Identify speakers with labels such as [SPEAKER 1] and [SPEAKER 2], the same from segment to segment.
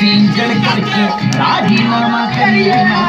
[SPEAKER 1] செஞ்சல் கற்க ராஜினாமா கரியனா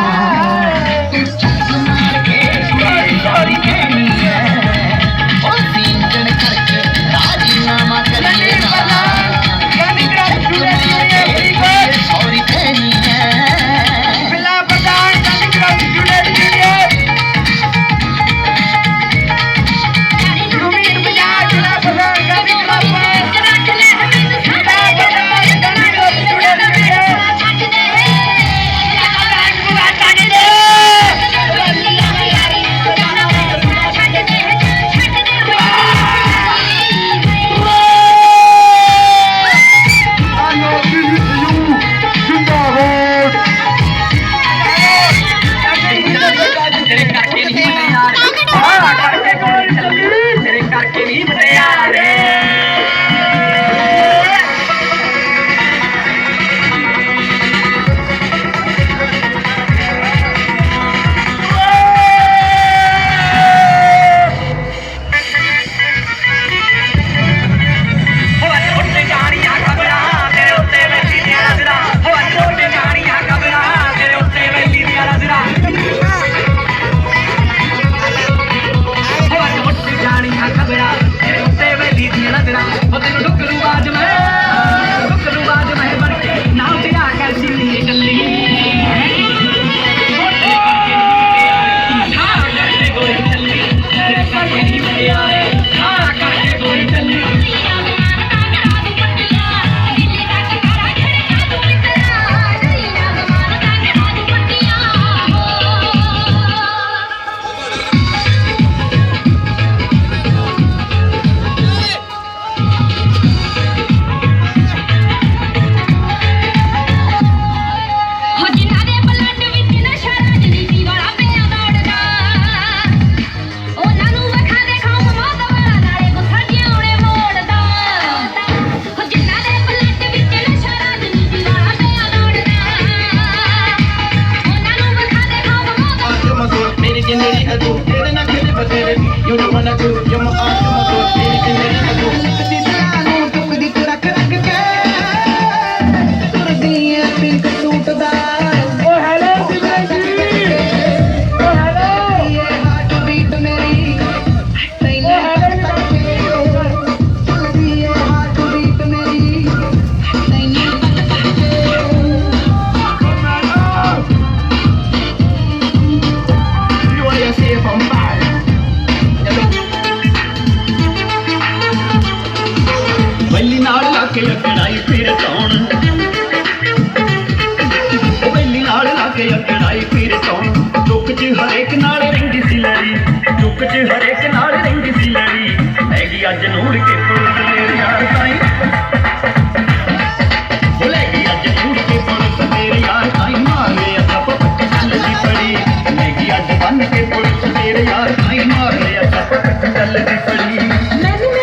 [SPEAKER 1] I'm but did it. You're the one I do, you're my ਮੁਲਕ 'ਚ ਹਰੇਕ ਨਾਲ ਰਹਿੰਦੀ ਸੀ ਲੜੀ ਹੈਗੀ ਅੱਜ ਨੂੜ ਕੇ ਪੁਲਿਸ ਨੇ ਯਾਰ ਤਾਈ। ਬੁਲੇਗੀ ਅੱਜ ਨੂੜ ਕੇ ਪੁਲਿਸ ਨੇ ਯਾਰ ਤਾਈ। ਮਾਰੇ ਅੱਖਾਂ ਪੱਟ ਚੱਲਦੀ ਪੜੀ। ਹੈਗੀ ਅੱਜ ਬੰਨ ਕੇ ਪੁਲਿਸ ਨੇ ਯਾਰ